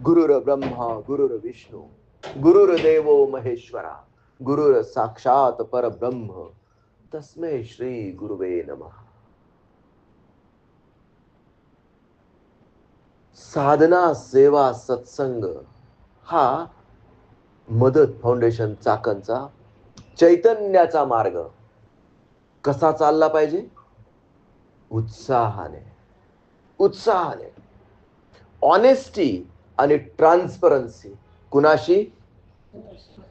गुरुर ब्रह्मा गुरुर विष्णू गुरुर देवो महेश्वरा गुरुर साक्षात परब्रह्म. तस्मै श्री गुरुवे नमः. साधना सेवा सत्संग हा मदत फाउंडेशन चाकणचा चैतन्याचा मार्ग. कसा चालला पाहिजे? उत्साहाने. उत्साहाने. ऑनेस्टी आणि ट्रान्सपरन्सी कुणाशी?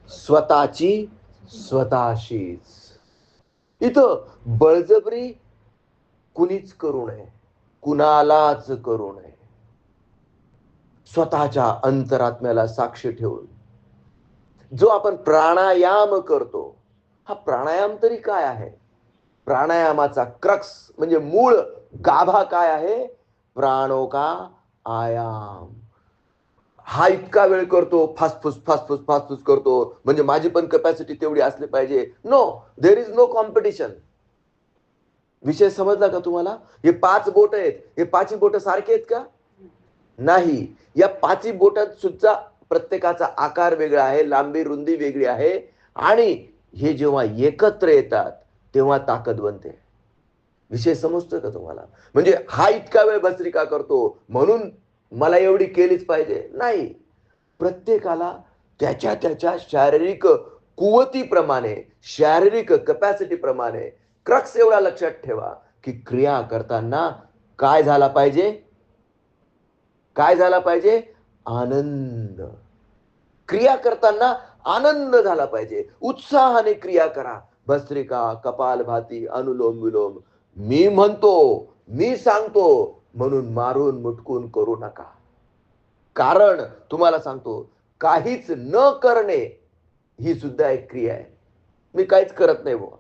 स्वतःची स्वतःशीच. इथं बळजबरी कुणीच करू नये. कुणालाच करू नये. स्वतःच्या अंतरात्म्याला साक्षी ठेवून. जो आपण प्राणायाम करतो हा प्राणायाम तरी काय आहे? प्राणायामाचा क्रक्स म्हणजे मूळ गाभा काय आहे? प्राणो का आयाम. हा इतका वेळ करतो फासफूस फासफूस फासफूस करतो. म्हणजे माझी पण कपॅसिटी तेवढी असली पाहिजे. No there is no competition विषय समजला का तुम्हाला? हे पाच बोट आहेत. हे पाचही बोट सारखे आहेत का? नाही. या पाचही बोटात सुद्धा प्रत्येकाचा आकार वेगळा आहे लांबी रुंदी वेगळी आहे. आणि हे जेव्हा एकत्र येतात तेव्हा ताकद बनते. विषय समजतोय का तुम्हाला? म्हणजे हा इतका वेळ भस्त्रिका करतो. म्हणून मला एवढी केलीच पाहिजे. नाही. प्रत्येकाला त्याच्या त्याच्या शारीरिक कुवतीप्रमाणे शारीरिक कपॅसिटी प्रमाणे क्रक्स एवढा लक्षात ठेवा की क्रिया करताना काय झाला पाहिजे? काय झाला पाहिजे? आनंद. क्रिया करताना आनंद झाला पाहिजे. उत्साहाने क्रिया करा. भस्त्रिका कपालभाती अनुलोम विलोम. मी म्हणतो मी सांगतो म्हणून मारून मुटकून करू नका. कारण तुम्हाला सांगतो काहीच न करणे ही सुद्धा एक क्रिया आहे. मी काहीच करत नाही बुवा.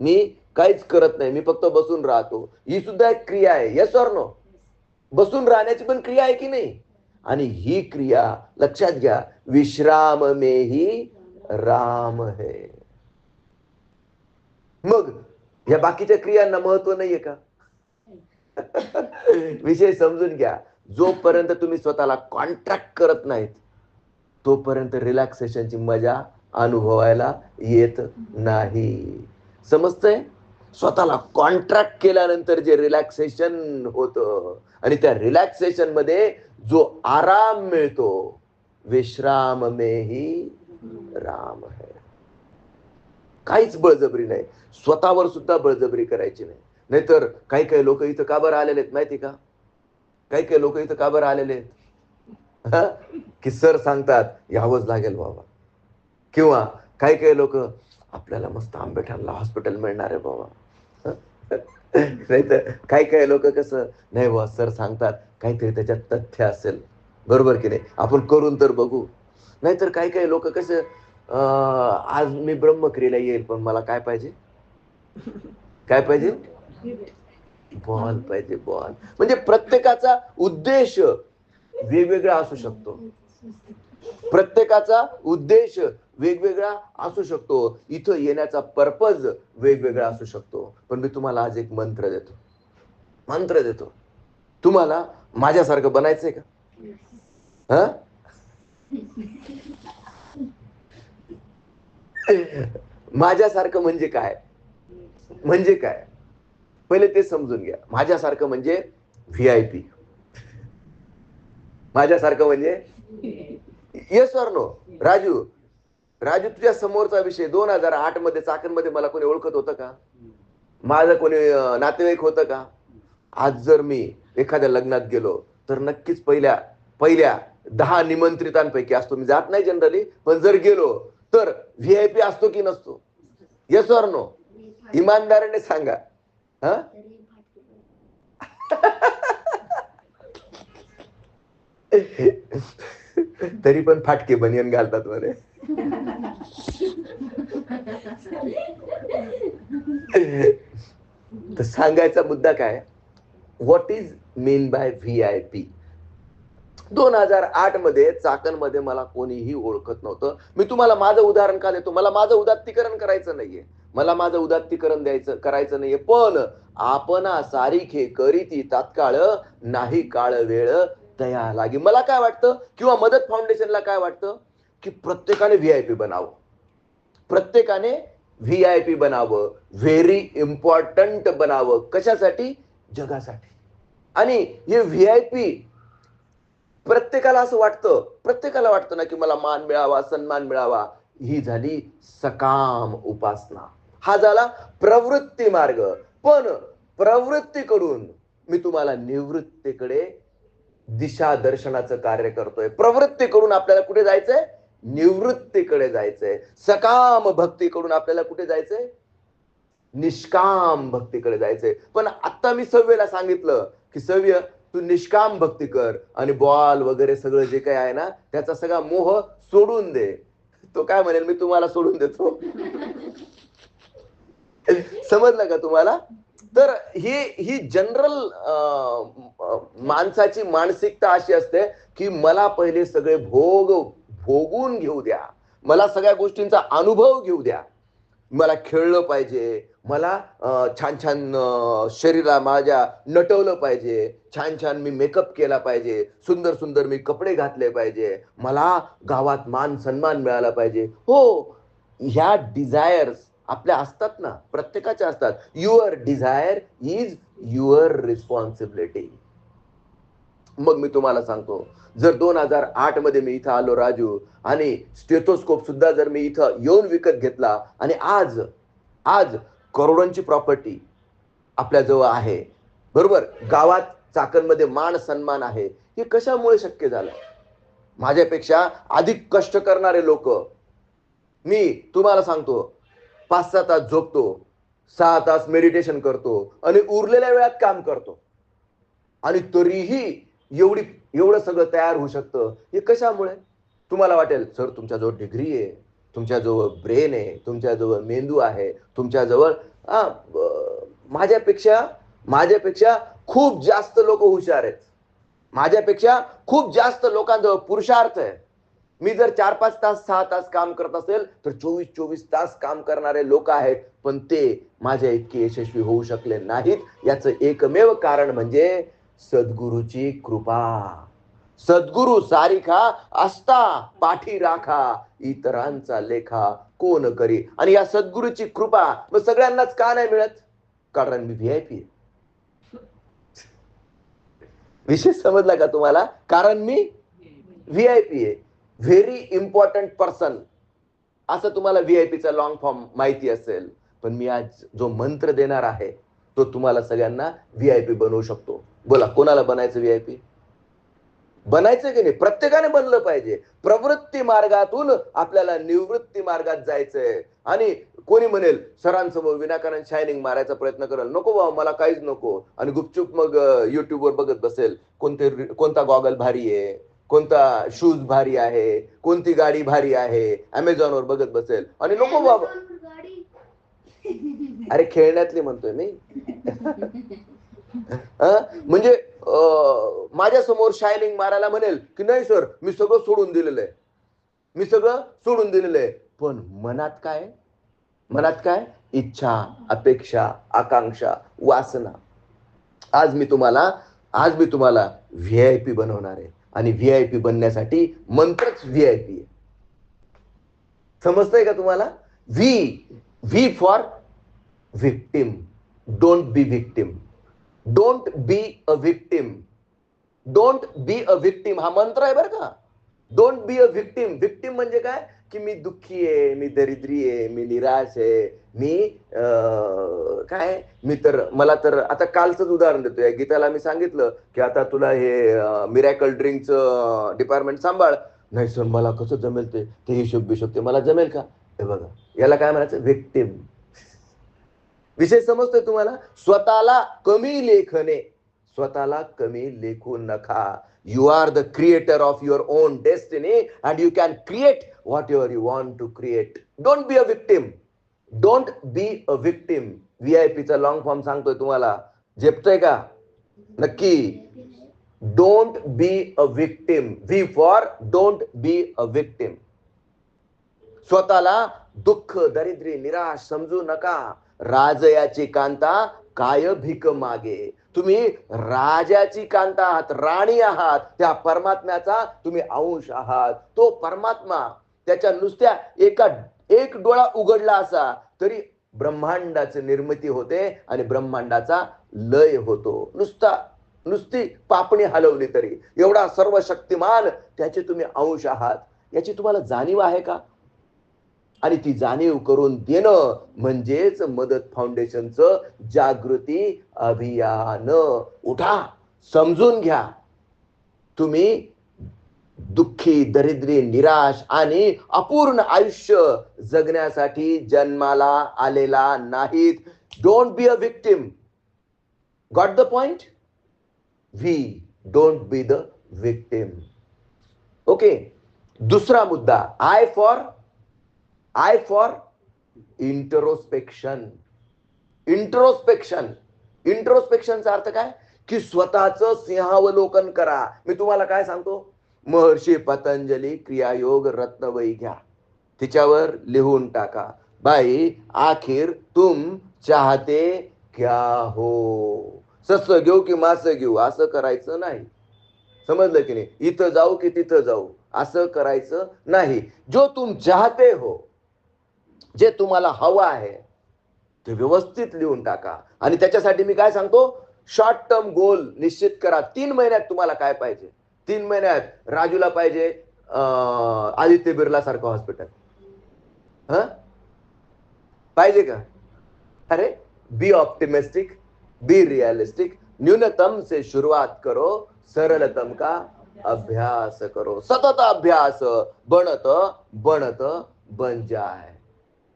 मी काहीच करत नाही. मी फक्त बसून राहतो. ही सुद्धा एक क्रिया आहे. यस ऑर नो बसून राहण्याची पण क्रिया आहे की नाही? आणि ही क्रिया लक्षात घ्या विश्राम मेही राम है. मग या बाकीच्या क्रियांना महत्त्व नाहीये का? विषय समजून घ्या. जोपर्यंत तुम्ही स्वतःला कॉन्ट्रॅक्ट करत नाहीत तोपर्यंत रिलॅक्सेशनची मजा अनुभवायला येत नाही. समजतंय? स्वतःला कॉन्ट्रॅक्ट केल्यानंतर जे रिलॅक्सेशन होतं आणि त्या रिलॅक्सेशनमध्ये जो आराम मिळतो विश्राम मेही राम है काहीच बळजबरी नाही. स्वतःवर सुद्धा बळजबरी करायची नाही. नाहीतर काही काही लोक इथं का बरं आलेले आहेत माहिती का? काही काही लोक इथं का बरं आलेले आहेत? की सर सांगतात यावंच लागेल बाबा. किंवा काही काही लोक आपल्याला मस्त आंबेठाणला हॉस्पिटल मिळणार आहे बाबा. नाही तर काही काही लोक कसं नाही बाबा सर सांगतात काहीतरी त्याच्यात तथ्य असेल. बरोबर की नाही? आपण करून तर बघू. नाहीतर काही काही लोक कसं आज मी ब्रह्मक्रियेला येईल पण मला काय पाहिजे? काय पाहिजे? बॉल पाहिजे बॉल. म्हणजे प्रत्येकाचा उद्देश वेगवेगळा असू शकतो. प्रत्येकाचा उद्देश वेगवेगळा असू शकतो. इथं येण्याचा पर्पज वेगवेगळा असू शकतो. पण मी तुम्हाला आज एक मंत्र देतो. मंत्र देतो. तुम्हाला माझ्यासारखं बनायचंय का? हा? माझ्यासारखं म्हणजे काय? म्हणजे काय? पहिले ते समजून घ्या. माझ्यासारखं म्हणजे व्ही आय पी माझ्यासारखं म्हणजे yes were no Raju Raju तुझ्या समोरचा विषय दोन हजार आठमध्ये चाकणमध्ये मला कोणी ओळखत होतं का? माझं कोणी नातेवाईक होतं का? आज जर मी एखाद्या लग्नात गेलो तर नक्कीच पहिल्या पहिल्या दहा निमंत्रितांपैकी असतो. मी जात नाही जनरली पण जर गेलो तर व्ही आय पी असतो की नसतो? येस वर नो इमानदाराने सांगा. तरी पण फाटके बनियन घालतात मध्ये तर सांगायचा मुद्दा काय? What is mean by V I P दोन हजार आठमध्ये चाकणमध्ये मला कोणीही ओळखत नव्हतं. मी तुम्हाला माझं उदाहरण का देतो? मला माझं उदात्तीकरण करायचं नाहीये. मला माझं उदात्तीकरण द्यायचं करायचं नाहीये. पण आपण सारीखे करीती तात्काळ नाही काळ वेळ दया लागे. मला काय वाटतं? किंवा मदत फाउंडेशनला काय वाटतं? की प्रत्येकाने व्ही आय पी बनावं. प्रत्येकाने व्ही आय पी बनावं. व्हेरी इम्पॉर्टंट बनावं. कशासाठी? जगासाठी. आणि हे व्ही आय पी प्रत्येकाला असं वाटतं प्रत्येकाला वाटतं ना की मला मान मिळावा सन्मान मिळावा. ही झाली सकाम उपासना. हा झाला प्रवृत्ती मार्ग. पण प्रवृत्तीकडून मी तुम्हाला निवृत्तीकडे दिशा दर्शनाचं कार्य करतोय. प्रवृत्तीकडून आपल्याला कुठे जायचंय? निवृत्तीकडे जायचंय. सकाम भक्तीकडून आपल्याला कुठे जायचंय? निष्काम भक्तीकडे जायचंय. पण आता मी सव्यला सांगितलं की सव्य तू निष्काम भक्ती कर आणि बॉल वगैरे सगळं जे काही आहे ना त्याचा सगळा मोह सोडून दे. तो काय म्हणेल मी तुम्हाला सोडून देतो. समजलं का तुम्हाला? तर ही ही जनरल माणसाची मानसिकता अशी असते की मला पहिले सगळे भोग भोगून घेऊ द्या. मला सगळ्या गोष्टींचा अनुभव घेऊ द्या. मला खेळलं पाहिजे. मला छान छान शरीरा माझ्या नटवलं पाहिजे. छान छान मी मेकअप केला पाहिजे. सुंदर सुंदर मी कपडे घातले पाहिजे. मला गावात मान सन्मान मिळाला पाहिजे. हो ह्या डिझायर्स आपल्या असतात ना प्रत्येकाच्या असतात. Your desire is your responsibility. मग मी तुम्हाला सांगतो जर दोन हजार आठमध्ये मी इथं आलो राजू आणि स्टेथोस्कोप सुद्धा जर मी इथं येऊन विकत घेतला आणि आज आज करोडोंची प्रॉपर्टी आपल्या जवळ आहे. बरोबर? गावात चाकणमध्ये मान सन्मान आहे. हे कशामुळे शक्य झालं? माझ्यापेक्षा अधिक कष्ट करणारे लोक. मी तुम्हाला सांगतो पाच सहा तास झोपतो सहा तास मेडिटेशन करतो आणि उरलेल्या वेळात काम करतो. आणि तरीही एवढी एवढं सगळं तयार होऊ शकतं. हे कशामुळे? तुम्हाला वाटेल सर तुमच्याजवळ डिग्री आहे तुमच्याजवळ ब्रेन आहे तुमच्याजवळ मेंदू आहे तुमच्याजवळ हा माझ्यापेक्षा माझ्यापेक्षा खूप जास्त लोक हुशार आहेत. माझ्यापेक्षा खूप जास्त लोकांजवळ पुरुषार्थ आहे. मी जर चार पाच तास सहा तास काम करत असेल तर चोवीस चोवीस तास काम करणारे लोक आहेत पण ते माझ्या इतके यशस्वी होऊ शकले नाहीत. याचं एकमेव कारण म्हणजे सद्गुरूची कृपा. सद्गुरु सारिखा असता पाठी राखा इतरांचा लेखा कोण करी? आणि या सद्गुरूची कृपा मग सगळ्यांनाच का नाही मिळत? कारण मी व्हीआयपी विशेष समजला का तुम्हाला? कारण मी व्हीआयपी आहे. व्हेरी इम्पॉर्टंट पर्सन असं तुम्हाला व्हीआयपीचा लॉंग फॉर्म माहिती असेल. पण मी आज जो मंत्र देणार आहे तो तुम्हाला सगळ्यांना व्हीआयपी बनवू शकतो. बोला कोणाला बनायचं व्हीआयपी बनायचं की नाही? प्रत्येकाने बनलं पाहिजे. प्रवृत्ती मार्गातून आपल्याला निवृत्ती मार्गात जायचंय. आणि कोणी म्हणेल सरांसमोर विनाकारण शायनिंग मारायचा प्रयत्न करेल. नको बाबा मला काहीच नको. आणि गुपचूप मग युट्यूबवर बघत बसेल कोणते कोणता गॉगल भारी आहे? कोणता शूज भारी आहे? कोणती गाडी भारी आहे? अमेझॉन वर बघत बसेल. आणि नको बाबा अरे खेळण्यातली म्हणतोय मी. म्हणजे माझ्यासमोर शायनिंग मारायला म्हणेल की नाही सर मी सगळं सोडून दिलेलं आहे. मी सगळं सोडून दिलेलं आहे. पण मनात काय? मनात काय? इच्छा अपेक्षा आकांक्षा वासना. आज मी तुम्हाला आज मी तुम्हाला व्ही आय पी बनवणार आहे. आणि व्ही आय पी बनण्यासाठी मंत्रच व्ही आय पी आहे. समजतंय का तुम्हाला? V V for victim. Don't be victim. Don't be a victim don't be a victim हा मंत्र आहे बरं का? Don't be a victim victim म्हणजे काय? की मी दुःखी आहे मी दरिद्री आहे मी निराश आहे मी काय? मी तर मला तर आता कालचंच उदाहरण देतोय. गीताला मी सांगितलं की आता तुला हे मिरॅकल ड्रिंकचं डिपार्टमेंट सांभाळ. नाही सर मला कसं जमेल ते? हिशोब बिशोब ते मला जमेल का? हे बघा याला काय म्हणायचं? विक्टिम विषय समजतोय तुम्हाला? स्वतःला कमी लेखने. स्वतःला कमी लेखू नका. You are the creator of your own destiny and you can create what your you want to create don't be a victim don't be a victim V I पीचा लॉंग फॉर्म सांगतोय तुम्हाला. झेपतोय का? नक्की. Don't be a victim V for don't be a victim स्वतःला दुःख दरिद्री निराश समजू नका. राजयाची कांता काय भिक मागे. तुम्ही राजाची कांता आहात राणी आहात त्या परमात्म्याचा तुम्ही अंश आहात. तो परमात्मा त्याच्या नुसत्या एका एक डोळा उघडला असा तरी ब्रह्मांडाची निर्मिती होते आणि ब्रह्मांडाचा लय होतो. नुसता नुसती पापणी हलवली तरी. एवढा सर्व शक्तिमान त्याचे तुम्ही अंश आहात. याची तुम्हाला जाणीव आहे का? आणि ती जाणीव करून देणं म्हणजेच मदत फाउंडेशनचं जागृती अभियान. उठा समजून घ्या. तुम्ही दुःखी दरिद्री निराश आणि अपूर्ण आयुष्य जगण्यासाठी जन्माला आलेला नाहीत. Don't be a victim got the point V don't be the victim okay दुसरा मुद्दा I for I for introspection introspection इंट्रोस्पेक्शनचा अर्थ काय? की स्वतःच सिंहावलोकन करा. मी तुम्हाला काय सांगतो? महर्षी पतंजली क्रियायोग रत्नवई घ्या. तिच्यावर लिहून टाका. बाई आखिर तुम चाहते क्या हो? सस घेऊ की मास घेऊ? असं करायचं नाही. समजलं की नाही? इथं जाऊ की तिथं जाऊ? असं करायचं नाही. जो तुम चाहते हो जे तुम्हाला हवं आहे ते व्यवस्थित लिहून टाका. आणि त्याच्यासाठी मी काय सांगतो? शॉर्ट टर्म गोल निश्चित करा. तीन महिन्यात तुम्हाला काय पाहिजे? तीन महिन्यात राजूला पाहिजे आदित्य बिर्ला सारखं हॉस्पिटल ह? पाहिजे का? अरे बी ऑप्टिमिस्टिक बी रिअलिस्टिक न्यूनतम से शुरुआत करो सरलतम का अभ्यास करो. सतत अभ्यास बनत बनत बन जाय.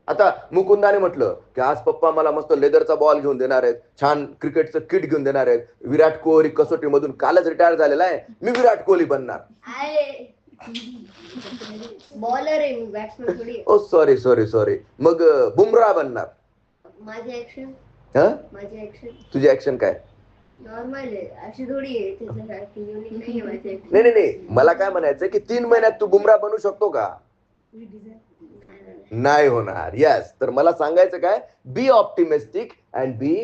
आता मुकुंदाने म्हटलं की आज पप्पा मला मस्त लेदरचा बॉल घेऊन देणार आहेत. छान क्रिकेटचं किट घेऊन देणार आहेत. विराट कोहली कसोटी मधून कालच रिटायर झालेला आहे. मी विराट कोहली बनणार. बॉलर आहे मी बॅट्समॅन थोडी आहे. ओ सॉरी सॉरी सॉरी मग अं, बुमराह बनणार. माझी ऍक्शन ह? माझी ऍक्शन तुझी ऍक्शन काय? नॉर्मल आहे. अशी थोडी आहे युनिक नाही आहे माझी नाही. नाही नाही. मला काय म्हणायचं की तीन महिन्यात तू बुमराह बनू शकतो का? नाही, होणार. येस तर मला सांगायचं काय? Be optimistic and be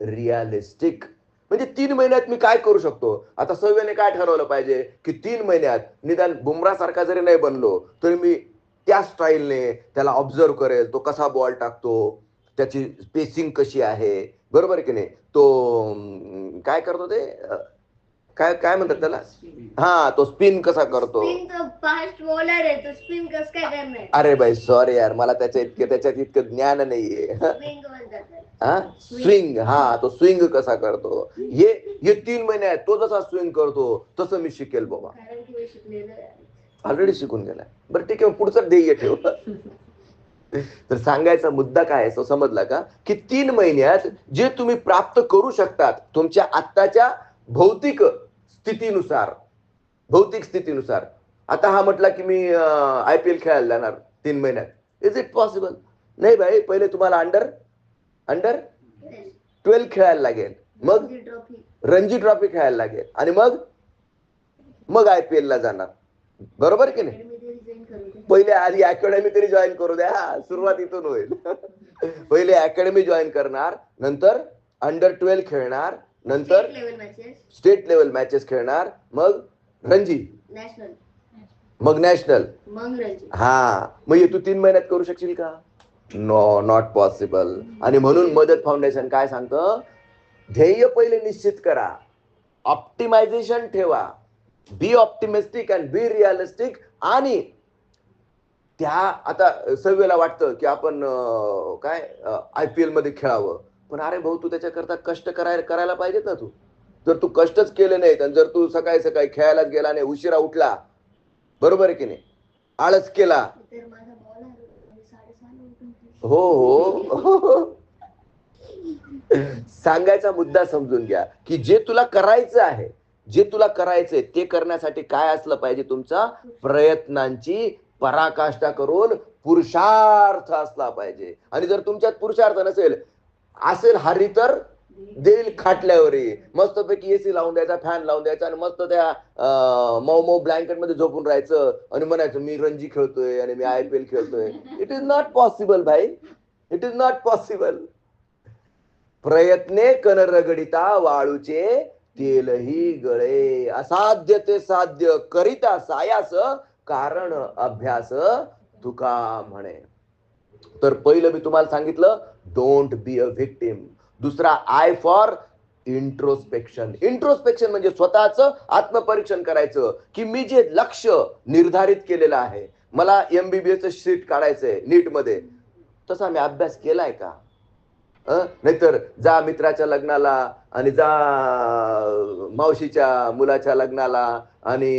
realistic म्हणजे तीन महिन्यात मी काय करू शकतो? आता सव्याने काय ठरवलं पाहिजे? की तीन महिन्यात निदान बुमरा सारखा जरी नाही बनलो तरी मी त्या स्टाईलने त्याला ऑब्झर्व करेल. तो कसा बॉल टाकतो? त्याची स्पेसिंग कशी आहे? बरोबर की नाही? तो काय करतो ते? काय काय म्हणतात त्याला? हा तो स्पिन कसा करतो? अरे बाई सॉरी यार मला त्याच्या इतके त्याच्यात इतकं ज्ञान नाहीये. हा? स्विंग हा तो स्विंग कसा करतो? हे हे तीन महिने आहेत तो जसा स्विंग करतो तसं मी शिकेल बाबा. ऑलरेडी शिकून गेलाय. बरं ठीक आहे पुढचं ध्येय ठेव. तर सांगायचा मुद्दा काय आहे तो समजला का? की तीन महिन्यात जे तुम्ही प्राप्त करू शकतात तुमच्या आत्ताच्या भौतिक स्थितीनुसार भौतिक स्थितीनुसार. आता हा म्हटला की मी आय पी एल खेळायला जाणार तीन महिन्यात. इज इट पॉसिबल नाही भाई पहिले तुम्हाला अंडर अंडर ट्वेल्व खेळायला लागेल. मग रणजी ट्रॉफी. खेळायला लागेल. आणि मग मग आय पी एल ला जाणार. बरोबर की नाही. पहिले आधी अकॅडमी तरी जॉईन करू द्या. सुरुवात इथून होईल. पहिले अकॅडमी जॉईन करणार नंतर अंडर ट्वेल्व खेळणार नंतर स्टेट लेवल मॅचेस खेळणार मग रणजी. मग नॅशनल मग रणजी. हा. मग हे तू तीन महिन्यात करू शकशील का? नो नॉट पॉसिबल आणि म्हणून मदत फाउंडेशन काय सांगतं? ध्येय पहिले निश्चित करा. ऑप्टिमायझेशन ठेवा. Be optimistic and be realistic आणि त्या आता सव्यला वाटतं की आपण काय आय पी एलमध्ये खेळावं. पण अरे भाऊ तू त्याच्याकरता कष्ट करायला करायला पाहिजेत ना तू. जर तू कष्टच केले नाहीत आणि जर तू सकाळी सकाळी खेळायला गेला नाही उशिरा उठला बरोबर आहे की नाही? आळस केला. हो हो. सांगायचा मुद्दा समजून घ्या की जे तुला करायचं आहे जे तुला करायचंय ते करण्यासाठी काय असलं पाहिजे तुमचा? प्रयत्नांची पराकाष्ठा करून पुरुषार्थ असला पाहिजे. आणि जर तुमच्यात पुरुषार्थ नसेल असेल हरी तर देईल. खाटल्यावरही मस्तपैकी एसी लावून द्यायचा फॅन लावून द्यायचा आणि मस्त त्या मऊ मऊ ब्लँकेटमध्ये झोपून राहायचं आणि म्हणायचं मी रणजी खेळतोय आणि मी आय पी एल खेळतोय. इट इज नॉट पॉसिबल भाई. इट इज नॉट पॉसिबल प्रयत्ने कनरगडिता वाळूचे तेलही गळे. असाध्य ते साध्य करिता सायास कारण अभ्यास तुका म्हणे. तर पहिलं मी तुम्हाला सांगितलं डोंट बी अ व्हिक्टिम दुसरा आय फॉर इंट्रोस्पेक्शन इंट्रोस्पेक्शन म्हणजे स्वतःच आत्मपरीक्षण करायचं की मी जे लक्ष निर्धारित केलेलं आहे मला एमबीबीएस शीट काढायचंय नीटमध्ये तसा मी अभ्यास केलाय का? नाहीतर जा मित्राच्या लग्नाला आणि जा मावशीच्या मुलाच्या लग्नाला आणि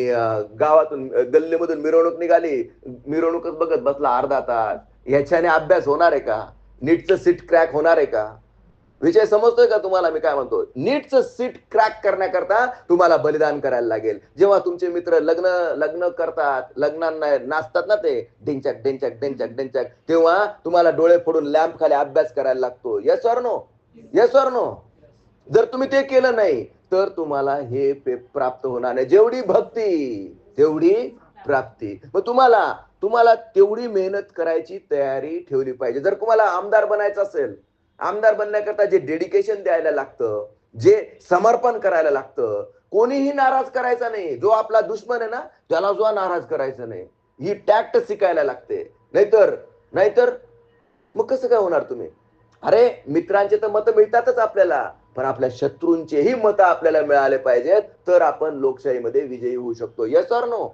गावातून गल्लीमधून मिरवणूक निघाली मिरवणूकच बघत बसला अर्धा तास. ह्याच्याने अभ्यास होणार आहे का? नीटचं सीट क्रॅक होणार आहे का? विषय समजतोय का तुम्हाला? मी काय म्हणतो नीटचं सीट क्रॅक करण्याकरता तुम्हाला बलिदान करायला लागेल. जेव्हा तुमचे मित्र लग्न लग्न करतात लग्नांना नाचतात ना ते डेंचक डेंचक डेंचक डेंचक तेव्हा तुम्हाला डोळे फोडून लॅम्प खाली अभ्यास करायला लागतो. Yes or no yes or no जर तुम्ही ते केलं नाही तर तुम्हाला हे पे- प्राप्त होणार नाही. जेवढी भक्ती तेवढी प्राप्ती. मग तुम्हाला तुम्हाला तेवढी मेहनत करायची तयारी ठेवली पाहिजे. जर तुम्हाला आमदार बनायचं असेल आमदार बनण्याकरता जे डेडिकेशन द्यायला लागतं जे समर्पण करायला लागतं कोणीही नाराज करायचा नाही. जो आपला दुश्मन आहे ना त्याला जो नाराज करायचा नाही. ही टॅक्ट शिकायला लागते. नाहीतर नाहीतर मग कसं काय होणार तुम्ही? अरे मित्रांचे तर मतं मिळतातच आपल्याला. पण आपल्या शत्रूंचेही मतं आपल्याला मिळाले पाहिजेत. तर आपण लोकशाहीमध्ये विजयी होऊ शकतो. Yes or no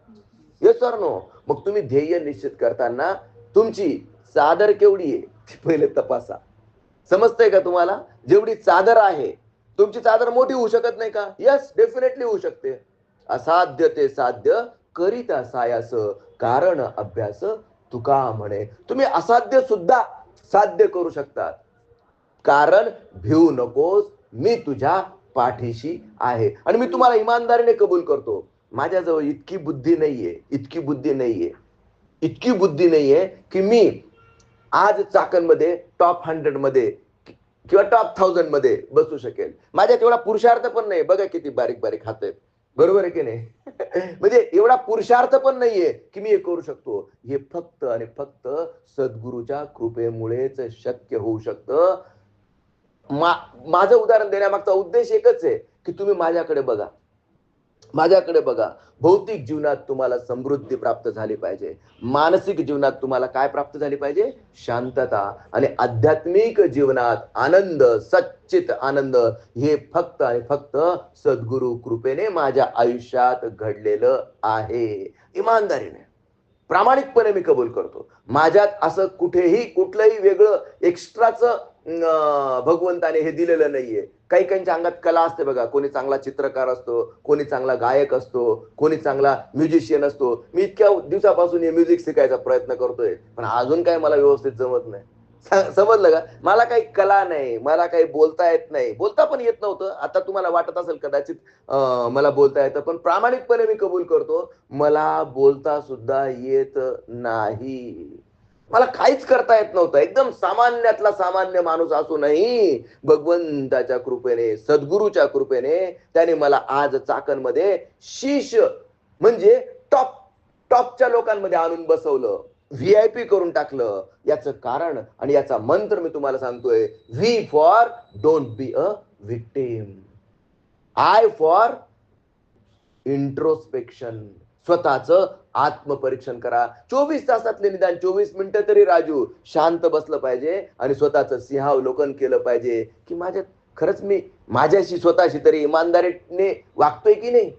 yes sir no मग तुम्ही ध्येय निश्चित करताना तुमची चादर केवढी आहे? ती पहिले तपासा. समजतंय का तुम्हाला? जेवढी चादर आहे तुमची चादर मोठी होऊ शकत नाही का? यस डेफिनेटली होऊ शकते. असाध्य ते साध्य करीता सायास कारण अभ्यास तुका म्हणे. तुम्ही असाध्य सुद्धा साध्य करू शकतात. कारण भिवू नकोस मी तुझ्या पाठीशी आहे. आणि मी तुम्हाला इमानदारीने कबूल करतो. माझ्याजवळ इतकी बुद्धी नाहीये इतकी बुद्धी नाहीये इतकी बुद्धी नाहीये की मी आज चाकणमध्ये टॉप हंड्रेडमध्ये किंवा टॉप थाउजंडमध्ये बसू शकेल. माझ्या तेवढा पुरुषार्थ पण नाही बघा किती बारीक बारीक हात आहेत. बरोबर आहे की नाही? म्हणजे एवढा पुरुषार्थ पण नाहीये की मी हे करू शकतो. हे फक्त आणि फक्त सद्गुरूच्या कृपेमुळेच शक्य होऊ शकतं. मा- माझं उदाहरण देण्यामागचा उद्देश एकच आहे की तुम्ही माझ्याकडे बघा. माझ्याकडे बघा भौतिक जीवनात तुम्हाला समृद्धी प्राप्त झाली पाहिजे. मानसिक जीवनात तुम्हाला काय प्राप्त झाली पाहिजे? शांतता आणि आध्यात्मिक जीवनात आनंद सच्चित आनंद हे फक्त आणि फक्त सद्गुरु कृपेने माझ्या आयुष्यात घडलेलं आहे. इमानदारीने. प्रामाणिकपणे मी कबूल करतो. माझ्यात असं कुठेही कुठलंही वेगळं एक्स्ट्राच भगवंताने हे दिलेलं नाहीये. काही काहींच्या अंगात कला असते बघा. कोणी चांगला चित्रकार असतो कोणी चांगला गायक असतो कोणी चांगला म्युझिशियन असतो. मी इतक्या दिवसापासून हे म्युझिक शिकायचा प्रयत्न करतोय पण अजून काय मला व्यवस्थित जमत नाही. समजलं का? मला काही कला नाही मला काही बोलता येत नाही. बोलता पण येत नव्हतं. आता तुम्हाला वाटत असेल कदाचित मला बोलता येतं पण प्रामाणिकपणे मी कबूल करतो मला बोलता सुद्धा येत नाही. मला काहीच करता येत नव्हतं. एकदम सामान्यातला सामान्य माणूस असूनही भगवंताच्या कृपेने सद्गुरूच्या कृपेने त्याने मला आज चाकणमध्ये शीश म्हणजे टॉप टॉपच्या लोकांमध्ये आणून बसवलं. व्ही आय पी करून टाकलं. याचं कारण आणि याचा मंत्र मी तुम्हाला सांगतोय. V for don't be a victim I for introspection स्वतःच आत्मपरीक्षण करा. चोवीस तासातले निदान चोवीस मिनिटं तरी राजू शांत बसलं पाहिजे आणि स्वतःच सिंहावलोकन केलं पाहिजे की माझ्या खरंच मी माझ्याशी स्वतःशी तरी इमानदारीने वागतोय की नाही?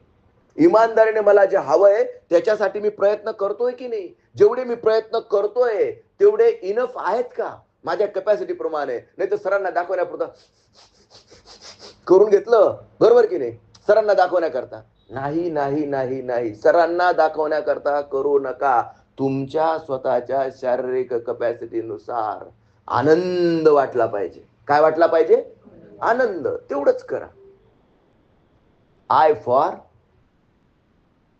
इमानदारीने मला जे हवंय त्याच्यासाठी मी प्रयत्न करतोय की नाही? जेवढे मी प्रयत्न करतोय तेवढे इनफ आहेत का? माझ्या कॅपॅसिटी प्रमाणे. नाही तर सरांना दाखवण्यापुरता करून घेतलं. बरोबर की नाही? सरांना दाखवण्याकरता. नाही नाही नाही नाही. सरांना दाखवण्याकरता करू नका. तुमच्या स्वतःच्या शारीरिक कपॅसिटीनुसार आनंद वाटला पाहिजे. काय वाटला पाहिजे? आनंद. तेवढंच करा. आय फॉर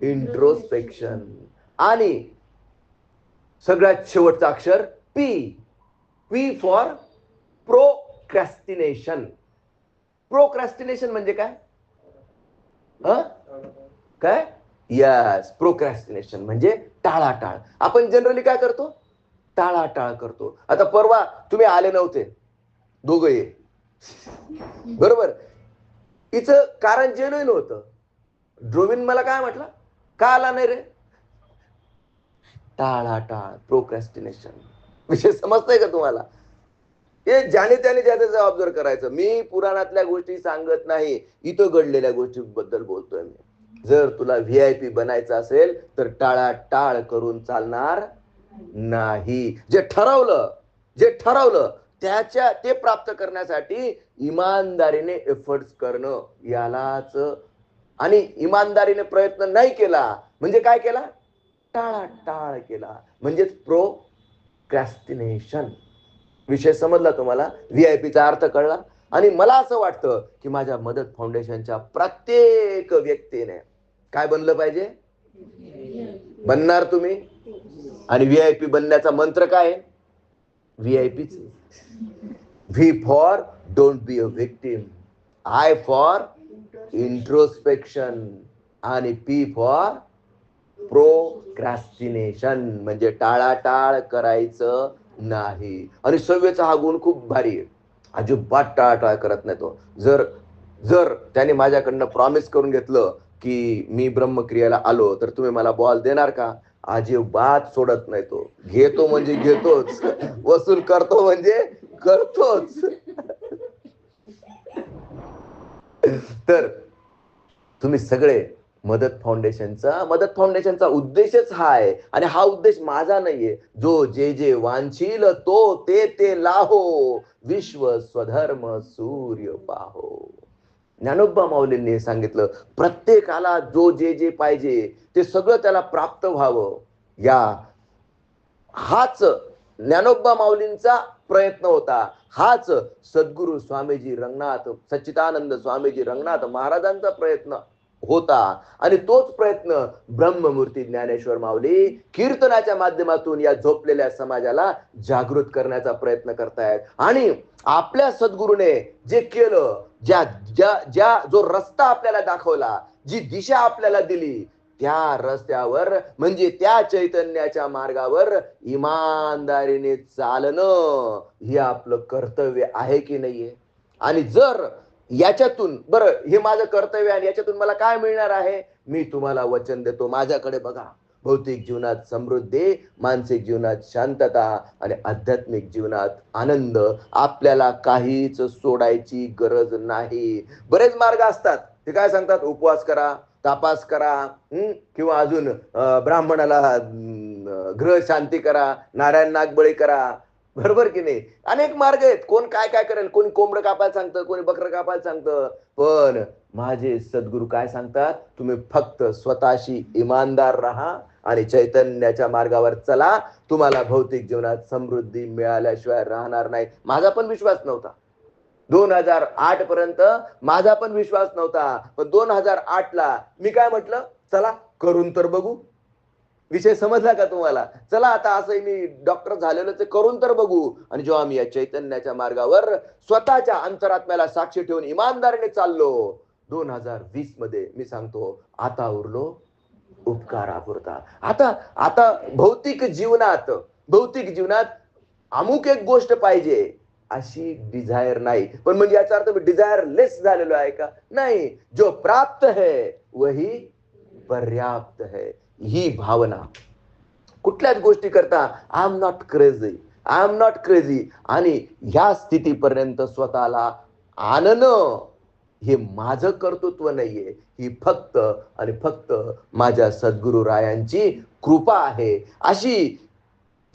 इंट्रोस्पेक्शन आणि सगळ्यात शेवटचं अक्षर P P for procrastination procrastination म्हणजे काय? काय? यस प्रोक्रॅस्टिनेशन म्हणजे टाळाटाळ. आपण जनरली काय करतो? टाळाटाळ करतो. आता परवा तुम्ही आले नव्हते. दोघं ये. बरोबर? हिचं कारण जेन्युइन होतं. ड्रोविन मला काय म्हटलं? का आला नाही रे? टाळाटाळ प्रोक्रॅस्टिनेशन विषय समजतंय का तुम्हाला? हे ज्याने त्याने ज्या त्याचं ऑब्झर्व करायचं. मी पुराणातल्या गोष्टी सांगत नाही. इथं घडलेल्या गोष्टीबद्दल बोलतोय मी. जर तुला व्ही आय पी बनायचं असेल तर टाळाटाळ करून चालणार नाही. जे ठरवलं जे ठरवलं त्याच्या ते प्राप्त करण्यासाठी इमानदारीने एफर्ट्स करणं यालाच. आणि इमानदारीने प्रयत्न नाही केला म्हणजे काय केला? टाळाटाळ केला. म्हणजेच प्रो क्रॅस्टिनेशन विषय समजला तुम्हाला? व्ही आय पीचा अर्थ कळला? आणि मला असं वाटतं की माझ्या मदत फाउंडेशनच्या प्रत्येक व्यक्तीने काय बनलं पाहिजे? बनणार तुम्ही? आणि व्ही आय पी बनण्याचा मंत्र काय? आहे peach V for don't be a victim I for introspection आणि पी फॉर प्रोक्रॅस्टिनेशन म्हणजे टाळाटाळ करायचं नाही. आणि सव्यचा हा गुण खूप भारी आहे. अजिबात टाळाटाळ करत नाही तो. जर जर त्याने माझ्याकडनं प्रॉमिस करून घेतलं की मी ब्रह्मक्रियाला आलो तर तुम्ही मला बॉल देणार का? अजिबात सोडत नाही तो. घेतो म्हणजे घेतोच. वसूल करतो म्हणजे करतोच. तर तुम्ही सगळे मदत फाउंडेशनचा मदत फाउंडेशनचा उद्देशच हा आहे. आणि हा उद्देश माझा नाहीये. जो जे जे वांछील तो ते ते लाहो. विश्व स्वधर्म सूर्य पाहो. ज्ञानोबा माऊलींनी हे सांगितलं प्रत्येकाला जो जे जे पाहिजे ते सगळं त्याला प्राप्त व्हावं. या हाच ज्ञानोबा माऊलींचा प्रयत्न होता. हाच सद्गुरु स्वामीजी रंगनाथ सच्चिदानंद स्वामीजी रंगनाथ महाराजांचा प्रयत्न. होता. आणि तोच प्रयत्न ब्रह्ममूर्ती ज्ञानेश्वर माऊली कीर्तनाच्या माध्यमातून या झोपलेल्या समाजाला जागृत करण्याचा प्रयत्न करतायत. आणि आपल्या सद्गुरूने जे केलं ज्या ज्या ज्या जो रस्ता आपल्याला दाखवला जी दिशा आपल्याला दिली त्या रस्त्यावर म्हणजे त्या चैतन्याच्या मार्गावर इमानदारीने चालणं हे आपलं कर्तव्य आहे की नाहीये? आणि जर याच्यातून बरं हे माझं कर्तव्य आणि याच्यातून मला काय मिळणार आहे? मी तुम्हाला वचन देतो. माझ्याकडे बघा भौतिक जीवनात समृद्धी मानसिक जीवनात शांतता आणि आध्यात्मिक जीवनात आनंद. आपल्याला काहीच सोडायची गरज नाही. बरेच मार्ग असतात. ते काय सांगतात? उपवास करा तापास करा किंवा अजून ब्राह्मणाला ग्रह शांती करा नारायण नागबळी करा. बरोबर की नाही? अनेक मार्ग आहेत. कोण काय काय करेल? कोणी कोंबडं कापायला सांगतं कोणी बकरं कापायला सांगतं. पण माझे सद्गुरू काय सांगतात? तुम्ही फक्त स्वतःशी इमानदार राहा आणि चैतन्याच्या मार्गावर चला. तुम्हाला भौतिक जीवनात समृद्धी मिळाल्याशिवाय राहणार नाही. माझा पण विश्वास नव्हता. दोन हजार आठ पर्यंत माझा पण विश्वास नव्हता. पण दोन हजार आठ ला मी काय म्हटलं? चला करून तर बघू. विषय समजला का तुम्हाला? चला आता असं मी डॉक्टर झालेलं करून तर बघू. आणि जेव्हा आम्ही या चैतन्याच्या मार्गावर स्वतःच्या अंतरात्म्याला साक्षी ठेवून इमानदारीने चाललो दोन हजार वीसमध्ये मी सांगतो आता उरलो उपकारापुरता आता आता भौतिक जीवनात भौतिक जीवनात अमुक एक गोष्ट पाहिजे अशी डिझायर नाही. पण म्हणजे याचा अर्थ मी डिझायर लेस झालेलो आहे का? नाही. जो प्राप्त है वही पर्याप्त है. ही भावना. कुठल्याच गोष्टी करता I am not crazy I am not crazy आणि ह्या स्थितीपर्यंत स्वतःला आणणं हे माझं कर्तृत्व नाहीये. ही फक्त आणि फक्त माझ्या सद्गुरु रायांची कृपा आहे. अशी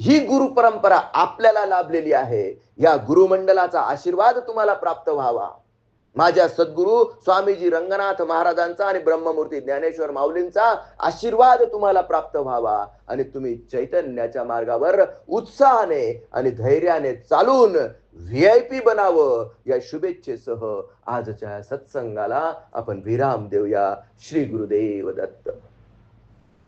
ही गुरु परंपरा आपल्याला लाभलेली आहे. या गुरुमंडलाचा आशीर्वाद तुम्हाला प्राप्त व्हावा. माझ्या सद्गुरु स्वामीजी रंगनाथ महाराजांचा आणि ब्रह्ममूर्ती ज्ञानेश्वर माऊलींचा आशीर्वाद तुम्हाला प्राप्त व्हावा. आणि तुम्ही चैतन्याच्या मार्गावर उत्साहाने आणि धैर्याने चालून व्ही आय पी बनावं. या शुभेच्छेसह आजच्या सत्संगाला आपण विराम देऊया. श्री गुरुदेव दत्त.